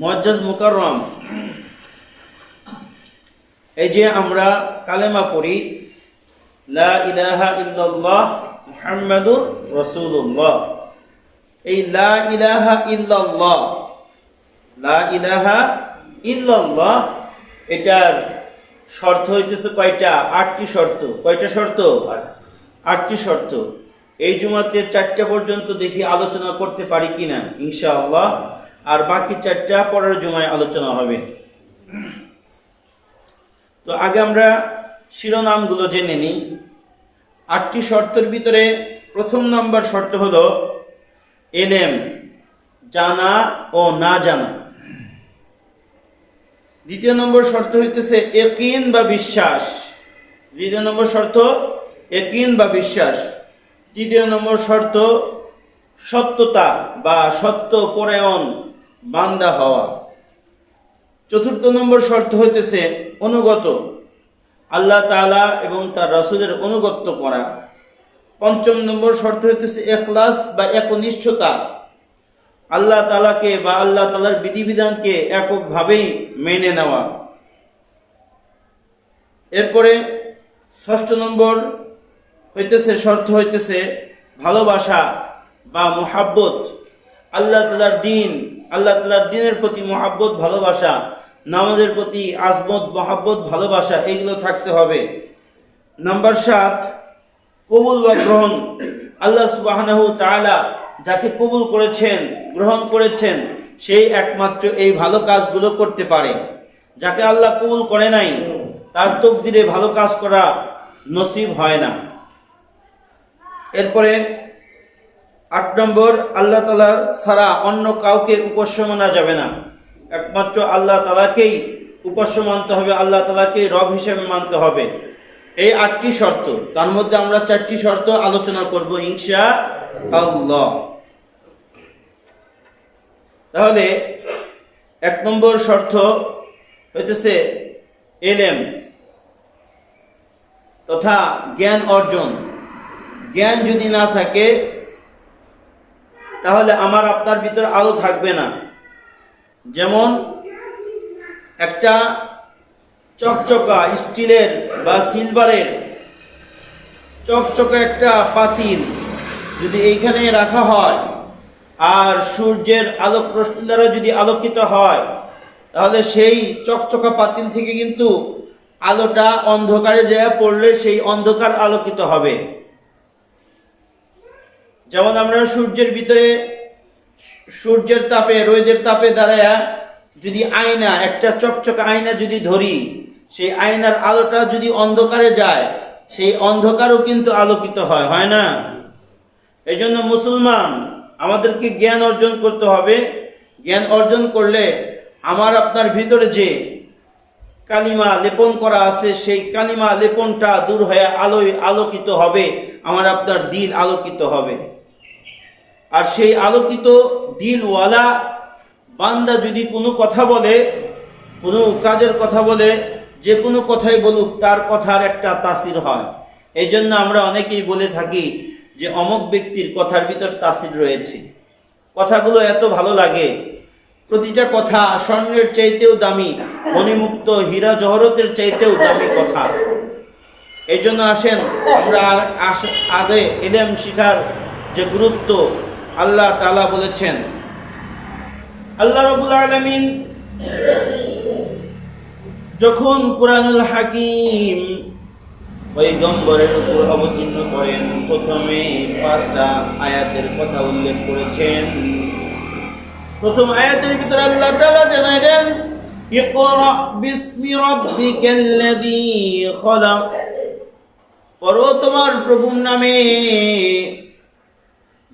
মজ্জাজ মুকাররম। এই যে আমরা কালেমা পড়ি, লা ইলাহা ইল্লাল্লাহ মুহাম্মাদুর রাসূলুল্লাহ। এই লা ইলাহা ইল্লাল্লাহ, লা ইলাহা ইল্লাল্লাহ, এটার শর্ত হইতেছে কয়টা? আটটি শর্ত। কয়টা শর্ত? আটটি শর্ত। এই জুমাতে চারটা পর্যন্ত দেখি আলোচনা করতে পারি কিনা? ইনশাআল্লাহ। আর বাকি চারটা পরের জুমায় আলোচনা হবে। তো আগে আমরা শিরোনামগুলো জেনে নিই। আটটি শর্তের ভিতরে প্রথম নম্বর শর্ত হলো এলেম, জানা ও না জানা। দ্বিতীয় নম্বর শর্ত হইতেছে একিন বা বিশ্বাস। দ্বিতীয় নম্বর শর্ত একিন বা বিশ্বাস। তৃতীয় নম্বর শর্ত সত্যতা বা সত্য পরায়ণ। বান্দা হওয়া। চতুর্থ নম্বর শর্ত হইতেছে অনুগত। আল্লাহ তালা এবং তার রাসূলের অনুগত্য করা। পঞ্চম নম্বর শর্ত হইতেছে এখলাস বা একনিষ্ঠতা। আল্লাহ তালাকে বা আল্লাহ তালার বিধিবিধানকে এককভাবেই মেনে নেওয়া। এরপরে ষষ্ঠ নম্বর হইতেছে, শর্ত হইতেছে ভালোবাসা বা মোহাব্বত। আল্লাহ তালার দিন আল্লাহ তালার দিনের প্রতি মহাব্বত, ভালোবাসা, নামাজের প্রতি আজমত, মহাব্বত, ভালোবাসা এগুলো থাকতে হবে। নাম্বার সাত, কবুল বা গ্রহণ। আল্লাহ তাআলা যাকে কবুল করেছেন, গ্রহণ করেছেন, সেই একমাত্র এই ভালো কাজগুলো করতে পারে। যাকে আল্লাহ কবুল করে নাই, তার তকদিরে ভালো কাজ করা নসিব হয় না। এরপরে আট নম্বর, আল্লাহ তালা ছাড়া অন্য কাউকে উপাস্য মানা যাবে না। একমাত্র আল্লাহ তালাকেই উপাস্য মানতে হবে, আল্লাহ তালাকেই রব হিসেবে মানতে হবে। এই আটটি শর্ত, তার মধ্যে আমরা চারটি শর্ত আলোচনা করব ইনশা আল্লাহ তাহলে, এক নম্বর শর্ত হইতেছে এলেম তথা জ্ঞান অর্জন। জ্ঞান যদি না থাকে তাহলে আমার আপনার ভিতরে আলো থাকবে না। যেমন একটা চকচকা স্টিলের বা সিলভারের চকচকা একটা পাতিল যদি এইখানে রাখা হয়, আর সূর্যের আলোক রশ্মি দ্বারা যদি আলোকিত হয়, তাহলে সেই চকচকা পাতিল থেকে কিন্তু আলোটা অন্ধকারে যায় পড়লে সেই অন্ধকার আলোকিত হবে। যেমন আমরা সূর্যের ভিতরে সূর্যের তাপে, রোদের তাপে দাঁড়ায় যদি আয়না, একটা চকচকে আয়না যদি ধরি, সেই আয়নার আলোটা যদি অন্ধকারে যায়, সেই অন্ধকারও কিন্তু আলোকিত হয় হয় না? এই জন্য মুসলমান, আমাদেরকে জ্ঞান অর্জন করতে হবে। জ্ঞান অর্জন করলে আমার আপনার ভিতরে যে কালিমা লেপন করা আছে, সেই কালিমা লেপনটা দূর হয়ে আলোয় আলোকিত হবে, আমার আপনার দিল আলোকিত হবে। আর সেই আলোকিত দিলওয়ালা বান্দা যদি কোনো কথা বলে, কোনো কাজের কথা বলে, যে কোনো কথাই বলুক, তার কথার একটা তাসির হয়। এই জন্য আমরা অনেকেই বলে থাকি যে অমক ব্যক্তির কথার ভিতর তাসির রয়েছে। কথাগুলো এত ভালো লাগে। প্রতিটা কথা স্বর্ণের চাইতেও দামি, মণিমুক্ত হীরা জহরতের চাইতেও দামি কথা। এই জন্য আসেন, আমরা আগে এলেম শিখার যে গুরুত্ব আল্লাহ তালা বলেছেন, আল্লাহ রবুল আলমিন যখন কোরআনুল হাকিম পৈগম্বরের উপর অবতীর্ণ করেন, প্রথমে পাঁচটা আয়াতের কথা উল্লেখ করেছেন। প্রথম আয়াতের ভিতরে আল্লাহ তাআলা জানাই দেন পড়ো তোমার প্রভুর নামে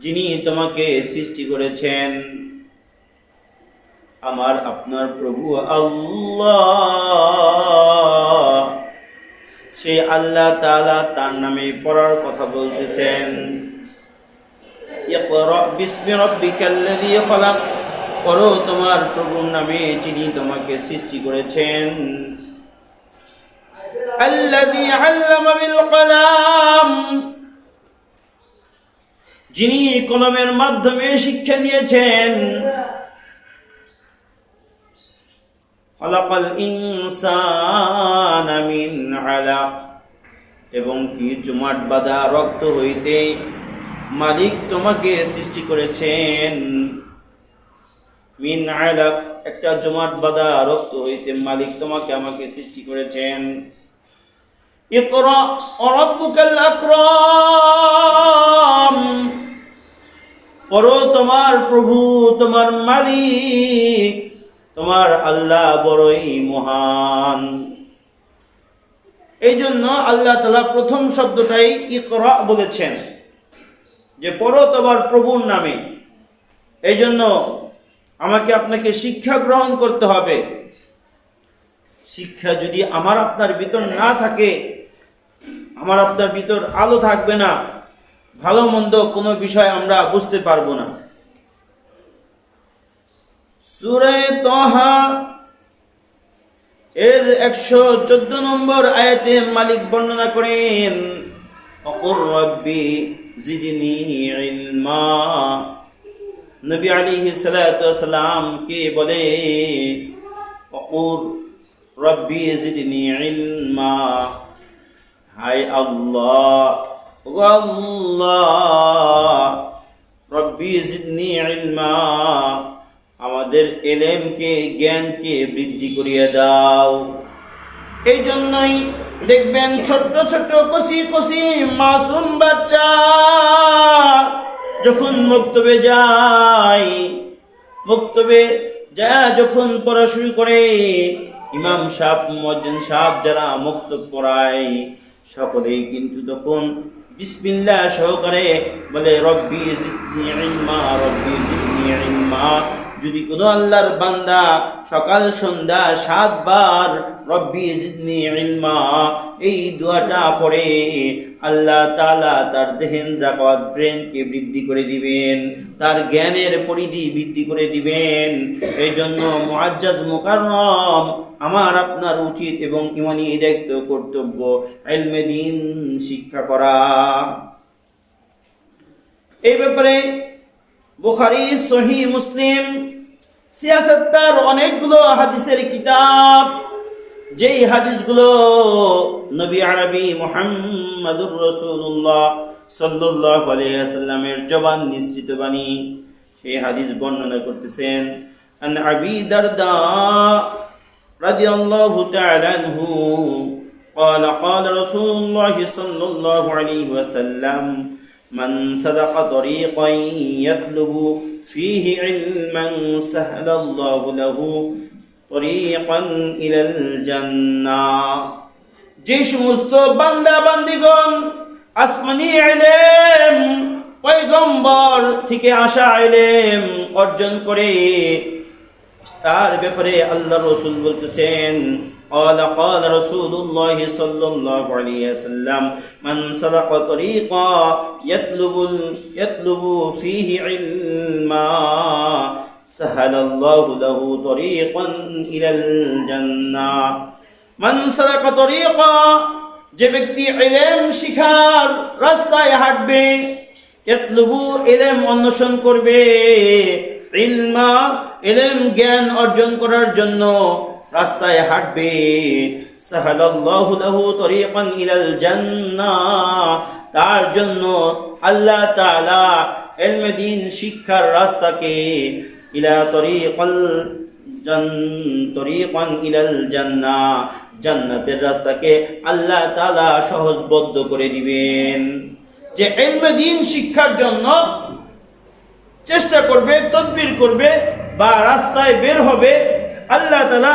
যিনি তোমাকে সৃষ্টি করেছেন, আমার আপনার প্রভু আল্লাহ। সেই আল্লাহ তালা তার নামে পড়ার কথা বলতেছেন পড়ো তোমার প্রভুর নামে যিনি তোমাকে সৃষ্টি করেছেন। বিল কলাম। যিনি কলমের মাধ্যমে শিক্ষা আলাক। এবং কি জমাট বাঁধা রক্ত হইতে মালিক তোমাকে সৃষ্টি করেছেন। মিন আলাক, একটা জমাট বাঁধা রক্ত হইতে মালিক তোমাকে আমাকে সৃষ্টি করেছেন। ইকরা রাব্বুকাল আকরাম। পড়ো তোমার প্রভু, তোমার মালিক, তোমার আল্লাহ বড়ই মহান। এই জন্য আল্লাহ তালা প্রথম শব্দটাই ইকরা বলেছেন, যে পড়ো তোমার প্রভুর নামে। এই জন্য আমাকে আপনাকে শিক্ষা গ্রহণ করতে হবে। শিক্ষা যদি আমার আপনার ভিতর না থাকে, আমার আপনার ভিতর আলো থাকবে না। ভালো মন্দ কোনো বিষয় আমরা বুঝতে পারব না। সুরে তহা এর একশো চোদ্দ নম্বর আয়াতে মালিক বর্ণনা করেন রব্বি আলিহি বলে হাই আল্লাহ! রব্বি জিদনি ইলমা। আমাদের এলেমকে, জ্ঞানকে বৃদ্ধি করিয়ে দাও। এই জন্যই দেখবেন ছোট্ট ছোট্ট কষি কষি মাসুম বাচ্চা যখন বক্তব্যে যায় বক্তব্যে যা যখন পড়া শুরু করে, ইমাম সাহ মজ্জিন সাহ যারা বক্তব্য পড়ায়, সকলেই কিন্তু তখন বিসমিল্লাহ সহকারে বলে রব্বি জিদনি ইলমা রব্বি জিদনি ইলমা যদি কোনো আল্লাহর বান্দা সকাল, সন্ধ্যা, সাতবার, রব্বি জিদনি ইলমা এই দোয়াটা পড়ে আল্লাহ তালা তার জেহেন জাকাত ব্রেনকে বৃদ্ধি করে দিবেন, তার জ্ঞানের পরিধি বৃদ্ধি করে দিবেন। এই জন্য মুআজ্জাজ মুকাররম আমার আপনার উচিত এবং ইমানি দায়িত্ব কর্তব্য এলমে দিন শিক্ষা করা। এই ব্যাপারে বুখারি সহি মুসলিম সিয়াসত্তার অনেকগুলো হাদিসের কিতাব যেই হাদিসগুলো নবী আরবি মুহাম্মাদুর রাসূলুল্লাহ সাল্লাল্লাহু আলাইহি ওয়াসাল্লামের জবান নিঃসৃত বাণী সেই হাদিস বর্ণনা করতেছেন আন আবি দারদা রাদিয়াল্লাহু তাআলা আনহু قال قال رسول الله صلى الله عليه وسلم من سلك طريقا يطلب فيه علما سهل الله له طريقا إلى الجنة যে সমস্ত বান্দা বান্দিগণ আসমানি ইলম পয়গম্বর থেকে আসা ইলম অর্জন করে তার ব্যাপারে আল্লাহ রসুল বলতেছেন قال قال رسول الله صلى الله عليه وسلم من سلك طريقا يطلب يطلب فيه علما سهل الله له طريقا إلى الجنة من سلك طريقا যে ব্যক্তি ইলম শিখার রাস্তায় হাঁটবে ইয়াতলুবু ইলম অন্বেষণ করবে ইলমা ইলম জ্ঞান অর্জন করার জন্য রাস্তায় হাঁটবে। সাহালাল্লাহু লাহু তরিকান ইলাল জান্নাহ তার জন্য আল্লাহ তাআলা ইলমে দিন শিক্ষার রাস্তাকে ইলা তরিকাল জান, তরিকান ইলাল জান্নাহ জান্নাতের রাস্তাকে আল্লাহ তাআলা সহজবদ্ধ করে দিবেন। যে দিন শিক্ষার জন্য চেষ্টা করবে, তদবির করবে বা রাস্তায় বের হবে, আল্লাহ তালা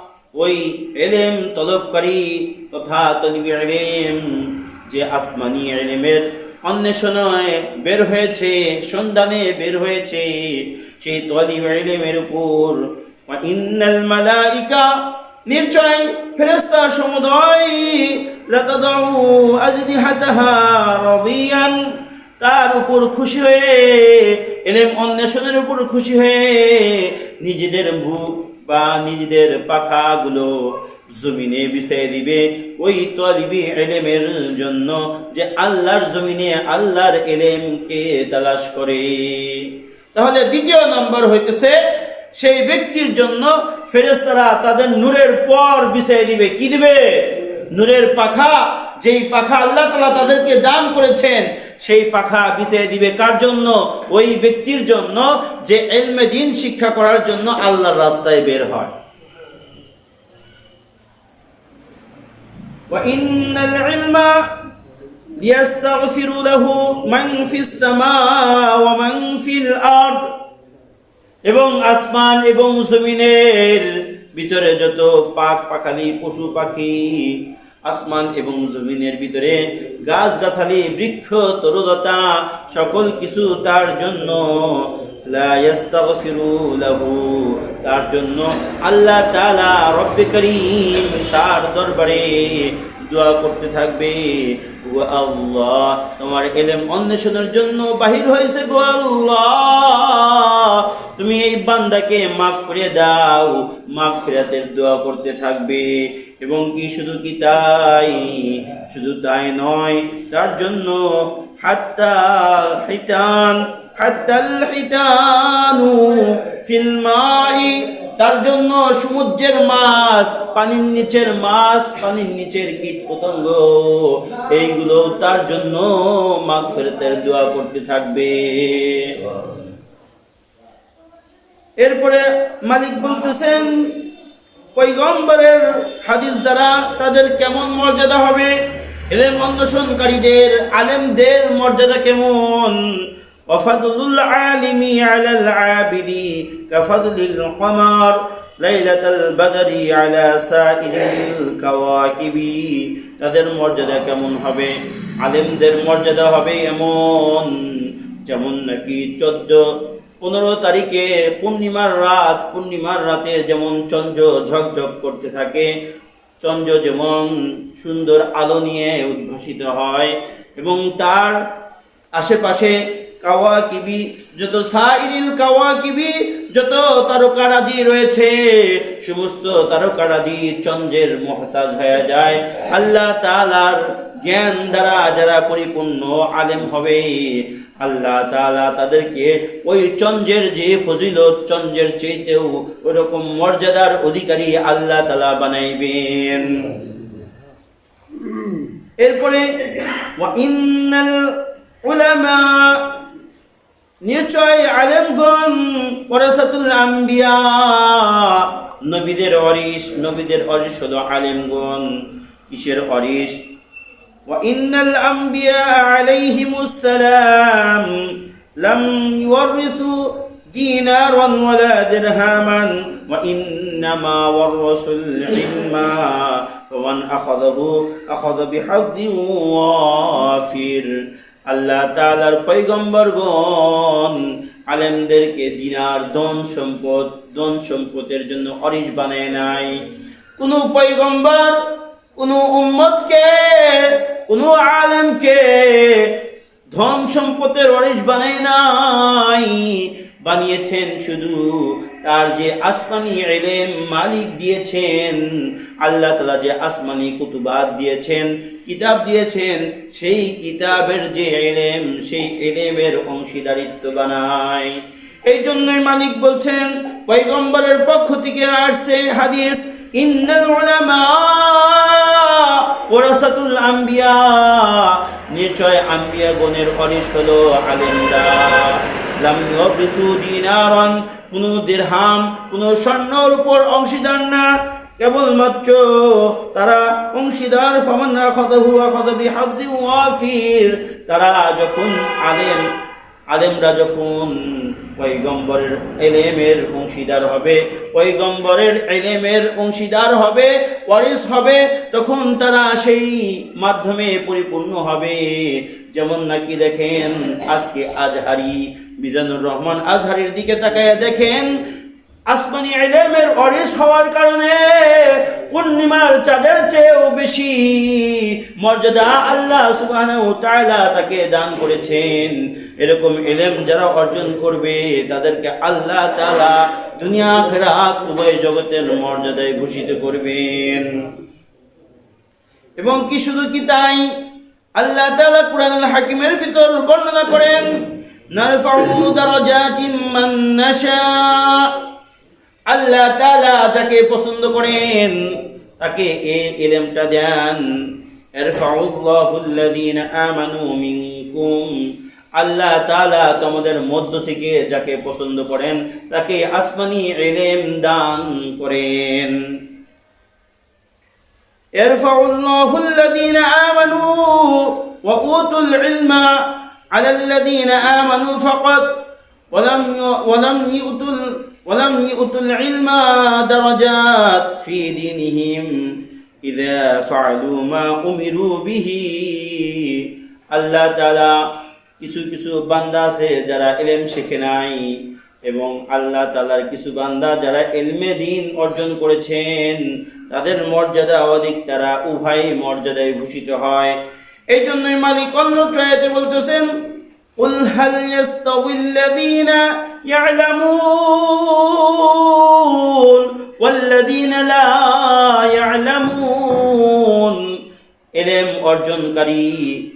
ওই এলেম তলবকারী তথা তলিবি এলেম যে আসমানি এলেমের অন্বেষণে বের হয়েছে, সন্ধানে বের হয়েছে, সেই তলিব এলেমের উপর। ইন্নাল মালাইকা, নিশ্চয় ফেরেস্তা সমুদয়, লাতাদাউ আজনিহাতাহা রাদিয়ান। তার উপর খুশি হয়ে, এলেম অন্বেষণের উপর খুশি হয়ে, নিজেদের বুক বা নিজেদের পাখাগুলো জমিনে বিছিয়ে দিবে। ওই তলিবি এলেমের জন্য যে আল্লাহর জমিনে আল্লাহর এলেমকে তালাশ করে। তাহলে দ্বিতীয় নম্বর হইতেছে, সেই ব্যক্তির জন্য ফেরেস্তারা তাদের নূরের পর বিছিয়ে দিবে। কি দিবে? নূরের পাখা। যেই পাখা আল্লাহ তালা তাদেরকে দান করেছেন সেই পাখা বিছিয়ে দিবে কার জন্য ওই ব্যক্তির জন্য যে এলমে দিন শিক্ষা করার জন্য আল্লাহর রাস্তায় বের হয় وإن العلم يستغفر له من في السماء ومن في الأرض এবং আসমান এবং জমিনের ভিতরে যত পাক পাখালি পশু পাখি আসমান এবং জমিনের ভিতরে গাছ গাছালি বৃক্ষ, তরুলতা, সকল কিছু তার জন্য। তার জন্য আল্লাহ তাআলা রব্বে করিম তার দরবারে দোয়া করতে থাকবে। আল্লাহ, তোমার এলেম অন্বেষণের জন্য বাহির হয়েছে গো আল্লাহ। তুমি এই বান্দাকে মাফ করে দাও মাফ ফেরাতের দোয়া করতে থাকবে। এবং কি শুধু কি তাই? শুধু তাই নয় তার জন্য হাত্তা হিতান হাত্তাল হিতানু ফিল তার জন্য সমুদ্রের মাছ পানির নিচের মাছ পানির নিচের কীট পতঙ্গ এইগুলো তার জন্য মাগ ফেরতের দোয়া করতে থাকবে। এরপরে মালিক বলতেছেন পৈগম্বরের হাদিস দ্বারা তাদের কেমন মর্যাদা হবে এলেম অন্বেষণকারীদের আলেমদের মর্যাদা কেমন وفضل العالم على العابد كفضل القمر ليلة البدر على سائر الكواكب তাদের মর্যাদা কেমন হবে আলেমদের মর্যাদা হবে এমন যেমন নাকি চোদ্দ পনেরো তারিখে পূর্ণিমার রাত, পূর্ণিমার রাতে যেমন চন্দ্র ঝকঝক করতে থাকে, চন্দ্র যেমন সুন্দর আলো নিয়ে উদ্ভাসিত হয় এবং তার আশেপাশে কাওয়া কিবি যত সাইরিল কাওয়া কিবি যত তারকারাজি রয়েছে, সমস্ত তারকারাজি চন্দ্রের মহতাজ হয়ে যায়। আল্লাহ তালার জ্ঞান দ্বারা যারা পরিপূর্ণ আলেম হবে আল্লাহ তালা তাদেরকে ওই চন্দ্রের যে ফজিলত, চন্দ্রের চেয়েতেও ওরকম মর্যাদার অধিকারী আল্লাহ তালা বানাইবেন। এরপরে নিশ্চয় আম্বিয়া, নবীদের অরিস নবীদের অরিস হলো আলেমগণ। কিসের অরিস وإن الأنبياء عليهم السلام لم يورثوا دينارا ولا درهما وإنما ورثوا العلم فمن أخذه أخذ بحظ وافر আল্লাহ তাআলার পয়গম্বরগণ আলেমদেরকে দিনার ধন সম্পদ ধন সম্পদের জন্য অরিস বানায় নাই কোন পয়গম্বর কোন উম্মতকে কোন আলেমকে ধন সম্পদের অরিস বানায় নাই। বানিয়েছেন শুধু তার যে আসমানি এলেম মালিক দিয়েছেন, আল্লাহ তালা যে আসমানি কুতুবাদ দিয়েছেন, কিতাব দিয়েছেন, সেই কিতাবের যে এলেম সেই এলেমের অংশীদারিত্ব বানায়। এই জন্যই মালিক বলছেন পৈগম্বরের পক্ষ থেকে আসছে হাদিস ইন্নাল উলামা ওরাসাতুল আম্বিয়া। নিশ্চয় আম্বিয়া কোন দিরহাম কোন স্বর্ণর উপর অংশীদার না। কেবলমাত্র তারা অংশীদার, ফামান আখাদাহু আখাদা বিহাদ্দি ওয়াফির তারা যখন আলেম আলেমরা যখন পৈগম্বরের এলেমের অংশীদার হবে পৈগম্বরের এলেমের অংশীদার হবে, ওয়ারিস হবে, তখন তারা সেই মাধ্যমে পরিপূর্ণ হবে। যেমন নাকি দেখেন, আজকে আজহারি মিজানুর রহমান আজহারির দিকে তাকায় দেখেন আসমানি এলেমের অরিস হওয়ার কারণে পূর্ণিমার চাঁদের চেয়েও বেশি মর্যাদা আল্লাহ তাআলা তাকে দান করেছেন। এরকম এলেম যারা অর্জন করবে, তাদেরকে আল্লাহ তালা দুনিয়া, আখিরাত, উভয় জগতের মর্যাদায় ঘোষিত করবেন। এবং কি শুধু কি তাই? আল্লাহ তালা কুরআনুল হাকিমের ভিতর বর্ণনা করেন, নারফাউ দারাজাতিম মান নাশা। আল্লাহ তাআলা যাকে পছন্দ করেন তাকে এই ইলমটা দেন ইরফাউল্লাহু আল্লাযীনা আমানু মিনকুম আল্লাহ তাআলা তোমাদের মধ্য থেকে যাকে পছন্দ করেন তাকে আসমানি ইলম দান করেন يرفع الله الذين آمنوا وأوتوا العلم على الذين آمنوا فقط ولم ي- ولم يؤتوا ال- ولم يؤتوا العلم درجات في دينهم إذا فعلوا ما أمروا به আল্লাহ তাআলা কিছু কিছু বান্দা আছে যারা এলেম শিখে নাই এবং আল্লাহ তাআলার কিছু বান্দা যারা এলমে দিন অর্জন করেছেন তাদের মর্যাদা অধিক তারা উভয় মর্যাদায় ভূষিত হয় এই জন্যই মালিক অন্য ট্রয়াতে বলতেছেন قل هل يستوي الذين يعلمون والذين لا يعلمون এলেম অর্জনকারী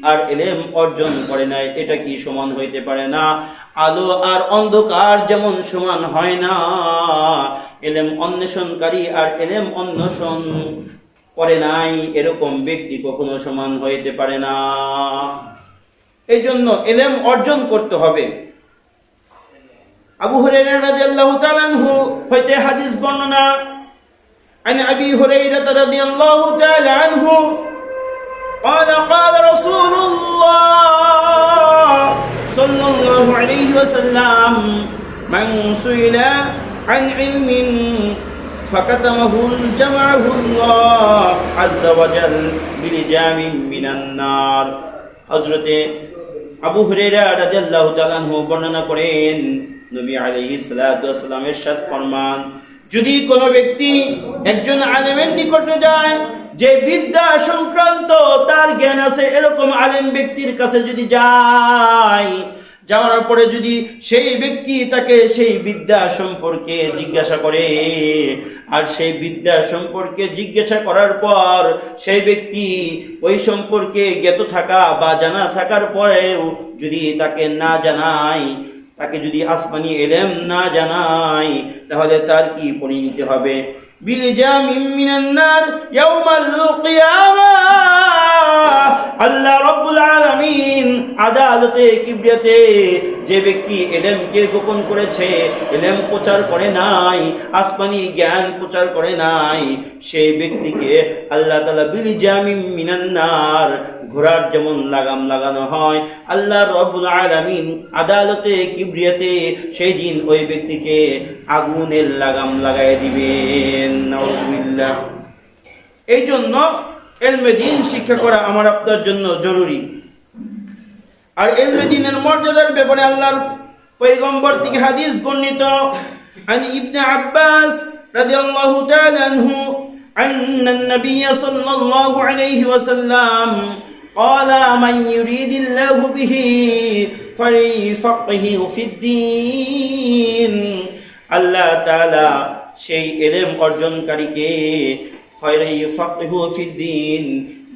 আর এলেম অর্জন করে নাই এটা কি সমান হইতে পারে না আলো আর অন্ধকার যেমন সমান হয় না এলেম অন্বেষণকারী আর এলেম অন্বেষণ করে নাই এরকম ব্যক্তি কখনো সমান হইতে পারে না এই জন্য এলেম অর্জন করতে হবে আবু হুরায়রা রাদিয়াল্লাহু তাআলা আনহু হইতে হাদিস বর্ণনা عن ابي هريره رضي الله تعالى عنه قال قال رسول الله صلى الله عليه وسلم من سئل عن علم فكتمه جمعه الله عز وجل بلجام من النار হজরতে আবু হুরেরা রাদিয়াল্লাহু তাআলা আনহু বর্ণনা করেন নবী সালাতু ওয়াসালাম ইরশাদ ফরমান, যদি কোনো ব্যক্তি একজন আলেমের নিকটে যায়, যে বিদ্যা সংক্রান্ত তার জ্ঞান আছে, এরকম আলেম ব্যক্তির কাছে যদি যায়, যাওয়ার পরে যদি সেই ব্যক্তি তাকে সেই বিদ্যা সম্পর্কে জিজ্ঞাসা করে, আর সেই বিদ্যা সম্পর্কে জিজ্ঞাসা করার পর সেই ব্যক্তি ওই সম্পর্কে জ্ঞাত থাকা বা জানা থাকার পরেও যদি তাকে না জানায় তাকে যদি আসমানি এলেম না জানায় তাহলে তার কি পরিণতি হবে? আল্লাহ রব্বুল আলামিন আদালতে, কিবরিয়াতে যে ব্যক্তি এলেমকে গোপন করেছে, এলেম প্রচার করে নাই, আসমানি জ্ঞান প্রচার করে নাই, সেই ব্যক্তিকে আল্লাহ তাআলা বিলিজামিম মিনান নার ঘোড়ার যেমন লাগাম লাগানো হয় আল্লাহ রব্বুল আলামিন আদালতে কিবরিয়াতে সেই দিন ওই ব্যক্তিকে আগুনের লাগাম লাগাই দিবেন নাউজুবিল্লাহ এই জন্য এলমে দিন শিক্ষা করা আমার আপনার জন্য জরুরি আর এলমে দিনের মর্যাদার ব্যাপারে আল্লাহর পয়গম্বর থেকে হাদিস বর্ণিত عن ابن عباس رضي الله تعالى عنه أن النبي صلى الله عليه وسلم قال من يريد الله به فليفقه في الدين আল্লাহ তাআলা সেই এলেম অর্জনকারীকে ফাইরাইফাকহু ফিদ্দিন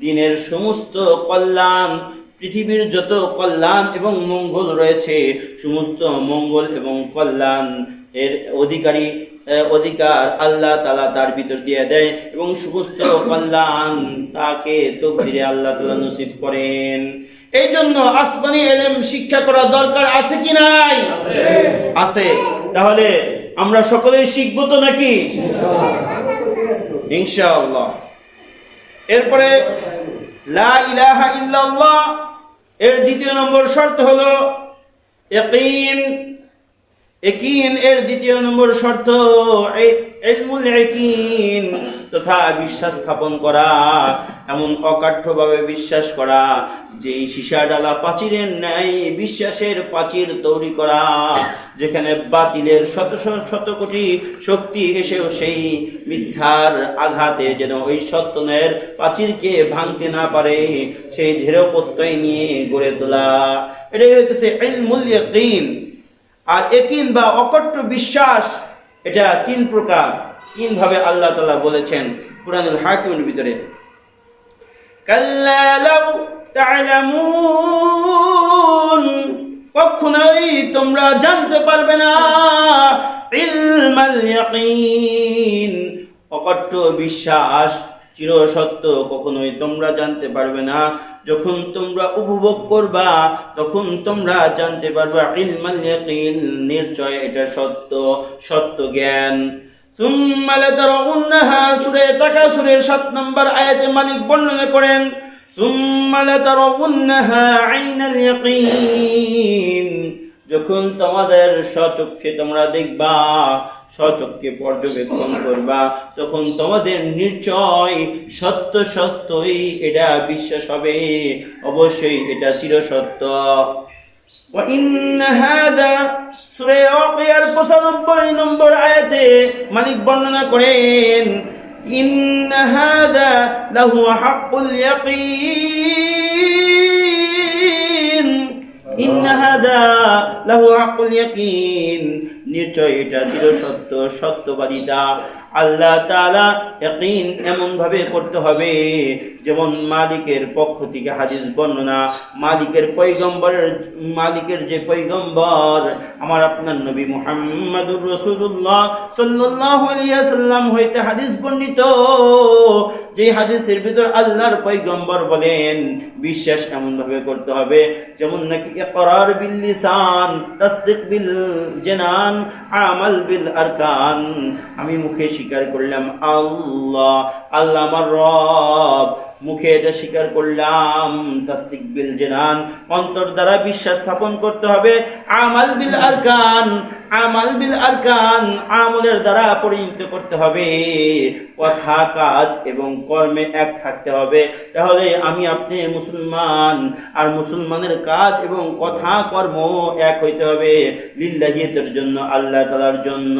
দিনের সমস্ত কল্যাণ পৃথিবীর যত কল্যাণ এবং মঙ্গল রয়েছে সমস্ত মঙ্গল এবং কল্যাণ এর অধিকারী আহ, অধিকার আল্লাহ তালা তার ভিতর দিয়ে দেয় এবং সমস্ত কল্যাণ তাকে তকদিরে আল্লাহ তালা নসিব করেন। এই জন্য আসমানি এলেম শিক্ষা করা দরকার আছে কি নাই? আছে। তাহলে আমরা সকলেই শিখব তো নাকি? ইনশাআল্লাহ। এরপরে, লা ইলাহা ইল্লাল্লাহ, এর দ্বিতীয় নম্বর শর্ত হলো, ইয়াকিন একিন এর দ্বিতীয় নম্বর শর্ত, এ- ইলমুল একিন, তথা বিশ্বাস স্থাপন করা, এমন অকাঠ্যভাবে বিশ্বাস করা যে সীসা ডালা প্রাচীরের ন্যায় বিশ্বাসের প্রাচীর তৈরি করা, যেখানে বাতিলের শত শত কোটি শক্তি এসেও সেই মিথ্যার আঘাতে যেন ওই সত্যনের প্রাচীরকে ভাঙতে না পারে, সেই ধীর নিয়ে গড়ে তোলা। এটাই হইতেছে ইলমুল ইয়াকিন আর একিন বা অকট্ট বিশ্বাস, এটা তিন প্রকার। তিন ভাবে আল্লাহ তালা বলেছেন কুরআনুল হাকিমের ভিতরে। কখনোই তোমরা জানতে পারবে না ইলমাল বিশ্বাস চিরসত্য, কখনোই তোমরা জানতে পারবে না। যখন তোমরা উপভোগ করবা, তখন তোমরা জানতে পারবা ইলমাল ইয়াকিন, নিশ্চয় এটা সত্য সত্য জ্ঞান। সুম্মা লাতারাউন্নাহা, সূরা তাকাসুরের সাত নম্বর আয়াতে মালিক বর্ণনা করেন, সুম্মা লাতারাউন্নাহা আইনাল ইয়াকিন। যখন তোমাদের স্বচক্ষে তোমরা দেখবা, স্বচক্ষে পর্যবেক্ষণ করবা, তখন তোমাদের নিশ্চয় সত্য সত্যই এটা বিশ্বাস হবে। অবশ্যই এটা চিরসত্য। পঁচানব্বই নম্বর আয়াতে মালিক বর্ণনা করেন, ইন্না হাদা লাহু হাক্কুল ইয়াকিন। নিশ্চয় এটা ছিল সত্য সত্যবাদিতা। আল্লাহ তাআলা ইয়াকিন এমন ভাবে করতে হবে, যেমন মালিকের পক্ষ থেকে হাদিস বর্ণনা, মালিকের পৈগম্বরের মালিকের যে পৈগম্বর আমার আপনার নবী মুহাম্মদুর রাসূলুল্লাহ সাল্লাল্লাহু আলাইহি সাল্লাম হইতে হাদিস বর্ণিত। যে হাদিসের ভিতর আল্লাহর পৈগম্বর বলেন, বিশ্বাস এমন ভাবে করতে হবে, যেমন নাকি ইকরার বিল লিসান, তাসদিক বিল জানান, আমাল বিল আরকান। আমি মুখে স্বীকার করলাম আল্লাহ। আল্লাহ আমার রব। মুখে এটা স্বীকার করলাম। তাসদিক বিল জেনান। অন্তর দ্বারা বিশ্বাস স্থাপন করতে হবে। আমাল বিল আরকান। আমাল বিল আরকান। আমলের দ্বারা পরিণত করতে হবে। কথা, কাজ এবং কর্মে এক থাকতে হবে। তাহলে আমি আপনি মুসলমান। আর মুসলমানের কাজ এবং কথা, কর্ম এক হইতে হবে। লিল্লাহিয়তের জন্য, আল্লাহ তালার জন্য।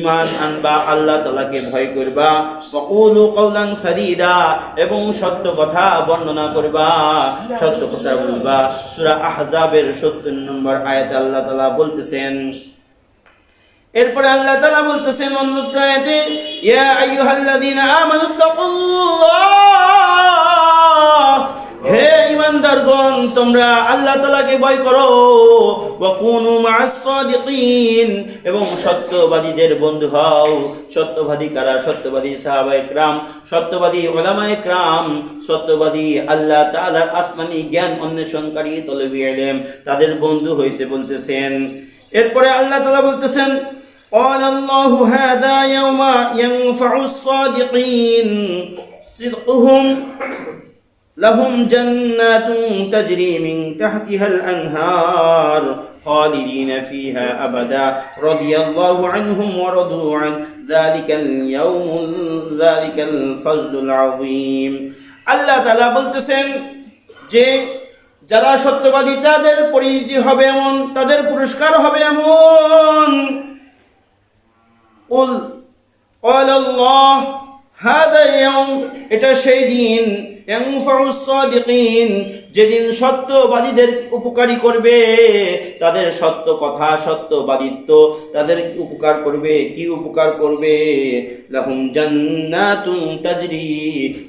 ইমান আনবা, আল্লাহ তালাকে ভয় করবা, ওয়াকুলু কৌলাং সারিদা এবং সত্য কথা বর্ণনা করবা, সত্য কথা বলবা। সুরা আহজাবের 70 নম্বর আয়াত আল্লাহ তালা বলতেছেন, এরপরে আল্লাহ তালা বলতেছেন অন্য আয়াতে, ইয়া আইয়ুহাল্লাযীনা আমানু তাকুল্লাহ হে ইমানদারগণ তোমরা আল্লাহ তাআলাকে ভয় করো ওয়া কুনু মা'আস সাদিকিন এবং সত্যবাদীদের বন্ধু হও সত্যবাদী কারা সত্যবাদী সাহাবা একরাম সত্যবাদী ওলামা একরাম সত্যবাদী আল্লাহ তাআলার আসমানি জ্ঞান অন্বেষণকারী তলবি ইলম তাদের বন্ধু হইতে বলতেছেন এরপরে আল্লাহ তাআলা বলতেছেন قال الله هذا يوم ينفع الصادقين صدقهم لهم جنات تجري من تحتها الأنهار خالدين فيها أبدا رضي الله عنهم ورضوا عن ذلك اليوم ذلك الفضل العظيم আল্লাহ তাআলা বলতেছেন যে যারা সত্যবাদী তাদের পরিণতি হবে এমন তাদের পুরস্কার হবে এমন قل قال الله هذا اليوم এটা সেই দিন ينفع الصادقين যেদিন সত্যবাদীদের উপকারী করবে, তাদের সত্য কথা সত্যবাদিত্ব তাদের উপকার করবে। কি উপকার করবে? লাহুম জান্নাতুন তাজরি,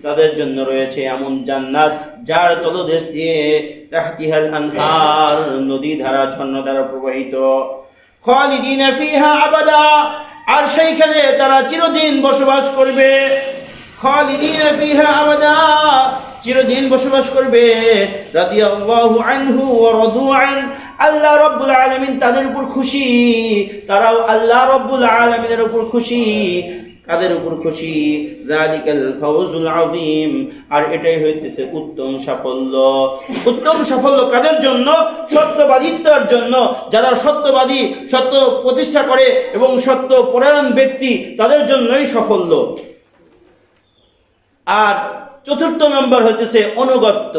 তাদের জন্য রয়েছে এমন জান্নাত যার তলদেশ দিয়ে তাহতিহাল আনহার নদী ধারা, ঝর্ণা দ্বারা প্রবাহিত। খালিদিনা ফিহা আবাদা, আর সেইখানে তারা চিরদিন বসবাস করবে। চিরদিন বসবাস করবে। আল্লাহ রব্বুল আলামিন তাদের উপর খুশি। তারাও আল্লাহ রব্বুল আলামিনের উপর খুশি। কাদের উপর খুশি? জালিকাল ফাউজুল আযীম। আর এটাই হইতেছে উত্তম সাফল্য। উত্তম সাফল্য কাদের জন্য? সত্যবাদিত্বের জন্য। যারা সত্যবাদী, সত্য প্রতিষ্ঠা করে এবং সত্য পরায়ণ ব্যক্তি, তাদের জন্যই সাফল্য। আর চতুর্থ নম্বর হইতেছে অনুগত্য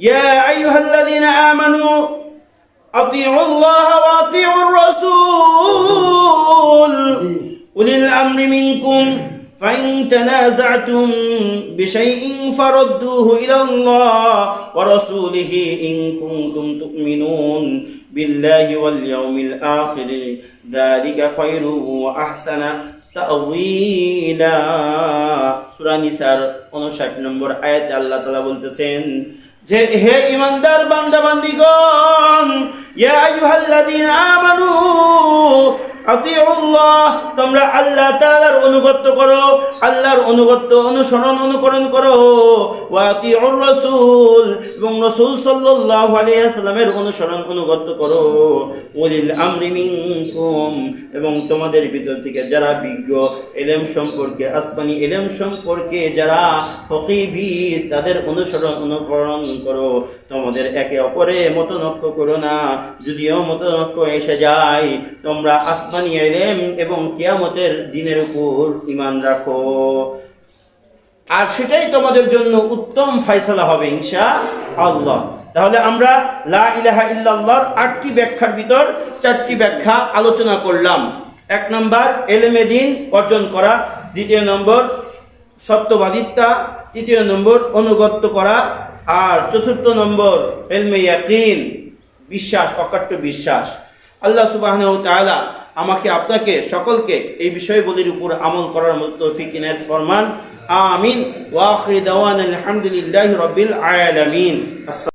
ইয়া আইয়ুহাল্লাযীনা আমানু আতিউল্লাহ ওয়া আতিউর রাসূল উলিল আমরি মিনকুম فإن تنازعتم بشيء فردوه إلى الله ورسوله إن كنتم تؤمنون بالله واليوم الآخر ذلك خير وأحسن তাওয়িলা। সূরা নিসার 59 নম্বর আল্লাহ বলতেছেন যে হে ইমানদার আমানু তোমরা আল্লাহ তাআলার অনুগত্য করো, আল্লাহর অনুগত্য অনুসরণ অনুকরণ করো। ওয়া আতিউর রাসূল, এবং রাসূল আলাইহি অনুসরণ অনুগত্য করো। আমরিমিনকুম এবং তোমাদের ভিতর থেকে যারা বিজ্ঞ এলেম সম্পর্কে, আসমানি এলেম সম্পর্কে যারা ফকিবিদ তাদের অনুসরণ অনুকরণ করো। তোমাদের একে অপরে মতনক্য করো না। যদিও মতনক্য এসে যায়, তোমরা এবং কিয়ামতের দিনের উপর ইমান রাখো। আর সেটাই তোমাদের জন্য উত্তম ফাইসালা হবে ইনশা আল্লাহ। তাহলে আমরা লা ইলাহা ইল্লাল্লাহর আটটি ব্যাখ্যার ভিতর চারটি ব্যাখ্যা আলোচনা করলাম। এক নম্বর, এলেমে দিন অর্জন করা। দ্বিতীয় নম্বর সত্যবাদিত্বা তৃতীয় নম্বর, অনুগত্য করা। আর চতুর্থ নম্বর, এলমে ইয়াকিন। বিশ্বাস, অকাট্য বিশ্বাস। আল্লাহ সুবহানাহু ওয়া তাআলা আমাকে আপনাকে সকলকে এই বিষয়গুলির উপর আমল করার মতো তৌফিক ইনায়াত ফরমান। আমিন। ওয়া আখির আলহামদুলিল্লাহ রবিল আসসালামু